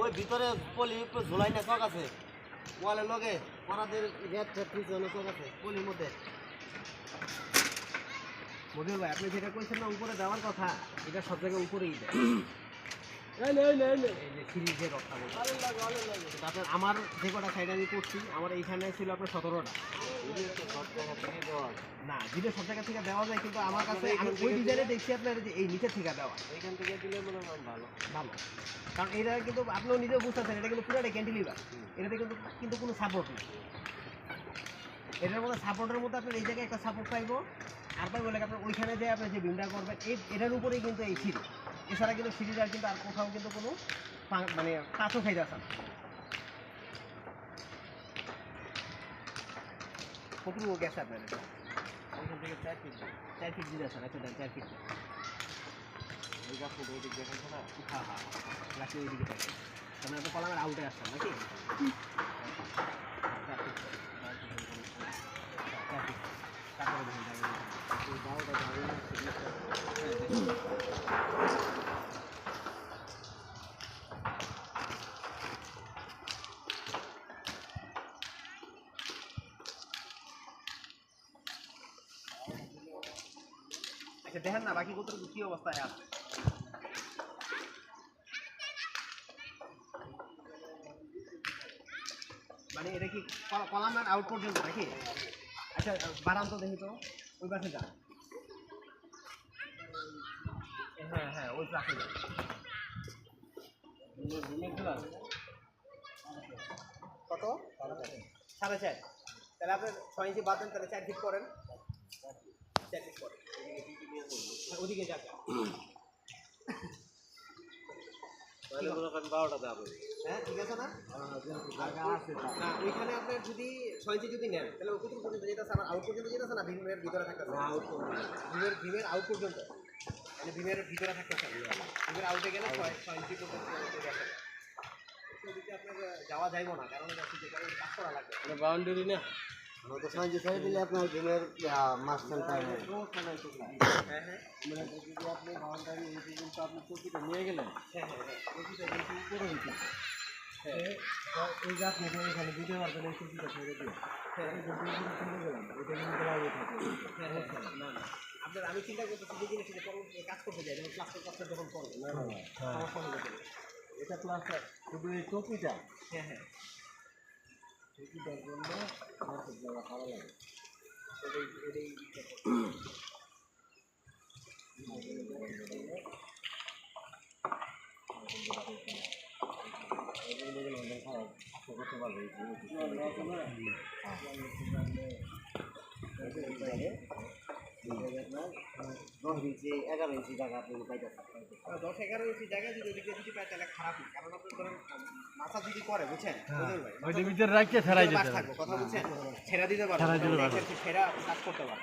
ওই ভিতরে পলি ঝোলাই না চক আছে। ওয়ালের লগে ওনাদের রেট ঠেট পিছনে চক আছে পলির মধ্যে। মধুর ভাই আপনি যেটা কইছেন না উপরে দেওয়ার কথা এটা সব জায়গায় উপরেই দেয়। এই যে সিরিজের কথা আমার যে কটা সাইড আমি করছি আমার এইখানে ছিল আপনার সতেরোটা। না ভিডিও সব জায়গা থেকে দেওয়া যায় কিন্তু আমার কাছে আমি ওই ডিজাইনে দেখছি আপনার যে এই নিচে থেকে দেওয়া। এখান থেকে দিলে মনে হয় ভালো। ভালো। কারণ এটা কিন্তু আপনিও নিজেও বুঝতে পারছেন এটা কিন্তু পুরোটা ক্যান্টিলিভার এটাতে কিন্তু কিন্তু কোনো সাপোর্ট নেই। এটার মধ্যে সাপোর্টের মধ্যে আপনার এই জায়গায় একটা সাপোর্ট পাইবো আর পাইবো লাগে আপনার ওইখানে যে আপনি যে বিমটা করবেন এই এটার উপরেই কিন্তু এই সিঁড়ি এছাড়া কিন্তু সিঁড়ির আর কিন্তু আর কোথাও কিন্তু কোনো মানে কাঁচও খাই যাচ্ছে না। কতটুকু গেছে আপনার এটা এখান থেকে চার ফিট চার ফিট দিতে আছেন আচ্ছা চার ফিট ওই গাছ ফুট ওইদিক দেখেন না? হ্যাঁ হ্যাঁ রাখি ওইদিকে থাকে তাহলে আপনি কলামের আউটে আসছেন নাকি? চার ফিট। চার ফিট। দাঁড়িয়ে আচ্ছা দেখেন না, বাকি কত কি অবস্থায় আছে? মানে এটা কি কলা- কলামের আউট পর্যন্ত নাকি? আচ্ছা বারান্ত দেখি তো, ওই পাশে যান। হ্যাঁ হ্যাঁ ওই পাশে যান। কত? সাড়ে চার। তাহলে আপনি ছয় ইঞ্চি বাদ দেন তাহলে চার ফিট করেন। চার ফিট করেন। ওদিকে বারোটা দাবে হ্যাঁ ঠিক আছে না? না ওইখানে আপনার যদি ছয় ইঞ্চি যদি নেন তাহলে কত পর্যন্ত আউট যেতেছে না ভীমের ভিতরে থাকতেছে। ভীমের ভীমের আউট পর্যন্ত। মানে ভীমের ভিতরে থাকতেছে। ভীমের আউটে গেলে ছয় ছয় ইঞ্চি পর্যন্ত। ওদিকে আপনার যাওয়া যাইব না কারণ কাজ করা লাগবে। বাউন্ডারি না? আপনার ডিমের মাঝখান মানে যদি আপনি আপনি চৌকিটা নিয়ে গেলেন চৌকিটা কিন্তু উপরে দিতে এই গাছ নিয়ে এখানে দিতে পারবেন এই চৌকিটা ছেড়ে দিয়ে হ্যাঁ এই কিন্তু উপরে চলে গেলাম এটা কিন্তু লাগিয়ে থাকে হ্যাঁ, হ্যাঁ, না, না। আপনার আমি চিন্তা করতেছি যে জিনিসটা কাজ করতে যাই যেমন প্লাস্টার প্লাস্টার যখন করব। এটা প্লাস্টার শুধু এই চৌকিটা হ্যাঁ হ্যাঁ চৌকিটার জন্য খুব জায়গা ভালো লাগে এটাই এটাই দশ ইঞ্চি এগারো ইঞ্চি জায়গা আপনি পাইতেছেন। আর দশ এগারো ইঞ্চি জায়গা যদি ওদিকে যদি পাই তাহলে খারাপই কারণ আপনি ধরেন মাথা যদি করে বুঝছেন? ভাই? ওইটা ভিতরে রাখতে ফেরাই যেতে কথা বুঝছেন? ছেড়া দিতে পারবেন ছেড়া কাজ করতে পারব।